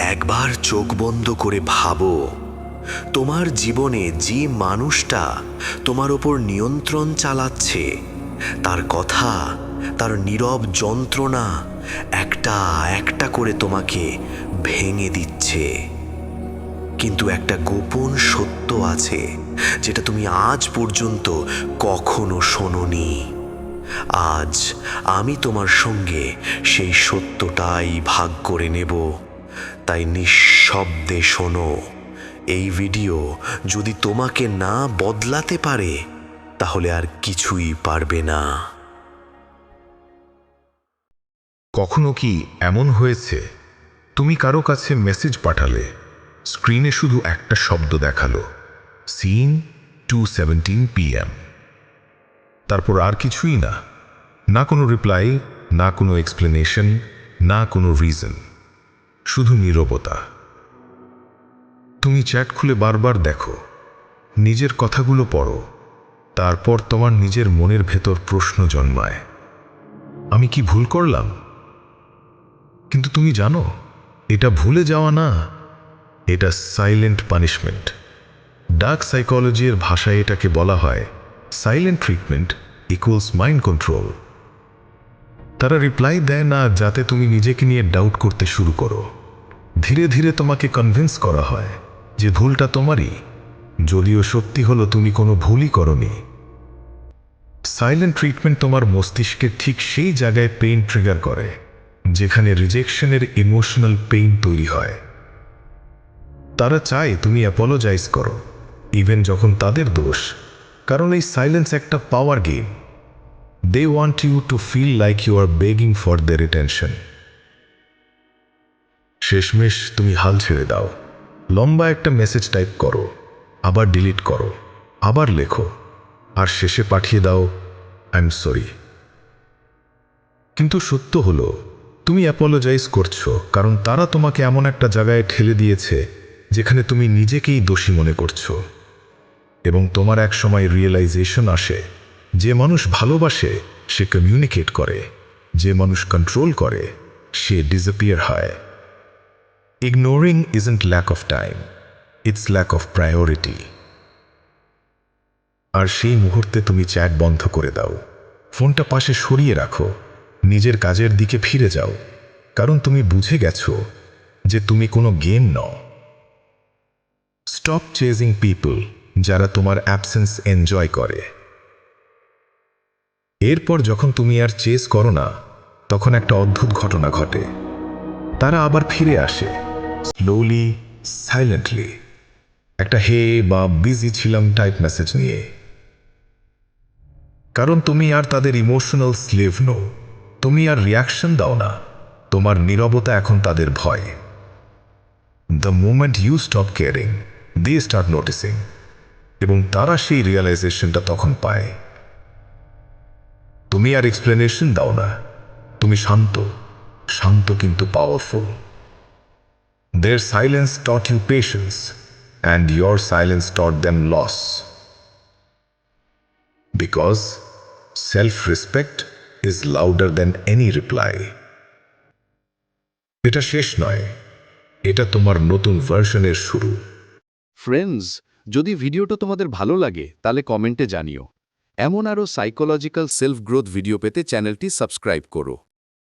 একবার চোখ বন্ধ করে ভাবো, তোমার জীবনে যে মানুষটা তোমার ওপর নিয়ন্ত্রণ চালাচ্ছে, তার কথা, তার নীরব যন্ত্রণা একটা একটা করে তোমাকে ভেঙে দিচ্ছে। কিন্তু একটা গোপন সত্য আছে, যেটা তুমি আজ পর্যন্ত কখনো শোনোনি। আজ আমি তোমার সঙ্গে সেই সত্যটাই ভাগ করে নেব। তাই নিঃশব্দে শোনো, এই ভিডিও যদি তোমাকে না বদলাতে পারে, তাহলে আর কিছুই পারবে না। কখনো কি এমন হয়েছে? তুমি কারও কাছে মেসেজ পাঠালে, স্ক্রিনে শুধু একটা শব্দ দেখাল, সিন টু সেভেন্টিন পিএম তারপর আর কিছুই না না কোনো রিপ্লাই না কোনো এক্সপ্লেনেশন না কোনো রিজন শুধু নীরবতা। তুমি চ্যাট খুলে বারবার দেখো, নিজের কথাগুলো পড়ো, তারপর তোমার নিজের মনের ভেতর প্রশ্ন জন্মায়। আমি কি ভুল করলাম? কিন্তু তুমি জানো, এটা ভুলে যাওয়া না, এটা সাইলেন্ট পানিশমেন্ট ডার্ক সাইকোলজির ভাষায় এটাকে বলা হয় silent treatment equals mind control তারা রিপ্লাই দেয় না, যাতে তুমি নিজেকে নিয়ে ডাউট করতে শুরু করো। ধীরে ধীরে তোমাকে কনভিন্স করা হয় যে ভুলটা তোমারই। যদিও সত্যি হলো তুমি কোনো ভুলই করনি। সাইলেন্ট ট্রিটমেন্ট তোমার মস্তিষ্কে ঠিক সেই জায়গায় পেইন ট্রিগার করে, যেখানে রিজেকশনের ইমোশনাল পেইন তৈরি হয়। তারা চায় তুমি অ্যাপোলোজাইজ করো ইভেন যখন তাদের দোষ, কারণ এই সাইলেন্স একটা power game they want you to feel like you are begging for their attention শেষমেশ তুমি হাল ছেড়ে দাও। লম্বা একটা মেসেজ টাইপ করো, আবার ডিলিট করো, আবার লেখো, আর শেষে পাঠিয়ে দাও আই এম সরি কিন্তু সত্য হলো, তুমি অ্যাপোলোজাইজ করছ, কারণ তারা তোমাকে এমন একটা জায়গায় ঠেলে দিয়েছে, যেখানে তুমি নিজেকেই দোষী মনে করছ। এবং তোমার এক সময় রিয়েলাইজেশন আসে, যে মানুষ ভালোবাসে, সে কমিউনিকেট করে, যে মানুষ কন্ট্রোল করে, সে ডিসঅ্যাপিয়ার হয়। Ignoring isn't lack of time it's lack of priority আর সেই মুহূর্তে তুমি চ্যাট বন্ধ করে দাও। ফোনটা পাশে সরিয়ে রাখো। নিজের কাজের দিকে ফিরে যাও। কারণ তুমি বুঝে গেছো যে তুমি কোনো গেম নও। স্টপ চেজিং পিপল যারা তোমার অ্যাবসেন্স এনজয় করে। এরপর যখন তুমি আর চেস করো না, তখন একটা অদ্ভুত ঘটনা ঘটে। তারা আবার ফিরে আসে। স্লোলি সাইলেন্টলি একটা হে বা বিজি ছিলাম টাইপ মেসেজ নিয়ে। কারণ তুমি আর তাদের ইমোশনাল স্লেভ নো তুমি আর রিয়াকশন দাও না, তোমার নীরবতা এখন তাদের ভয়। The moment you stop caring they start noticing এবং তারা সেই রিয়েলাইজেশনটা তখন পায়। তুমি আর এক্সপ্লেনেশন দাও না, তুমি শান্ত শান্ত কিন্তু powerful their silence taught you patience and your silence taught them loss because self respect is louder than any reply এটা শেষ নয়, এটা তোমার নতুন ভার্সনের শুরু। ফ্রেন্ডস যদি ভিডিওটা তোমাদের ভালো লাগে, তাহলে কমেন্টে জানিও। এমন আরও সাইকোলজিক্যাল সেলফ গ্রোথ ভিডিও পেতে চ্যানেলটি সাবস্ক্রাইব করো।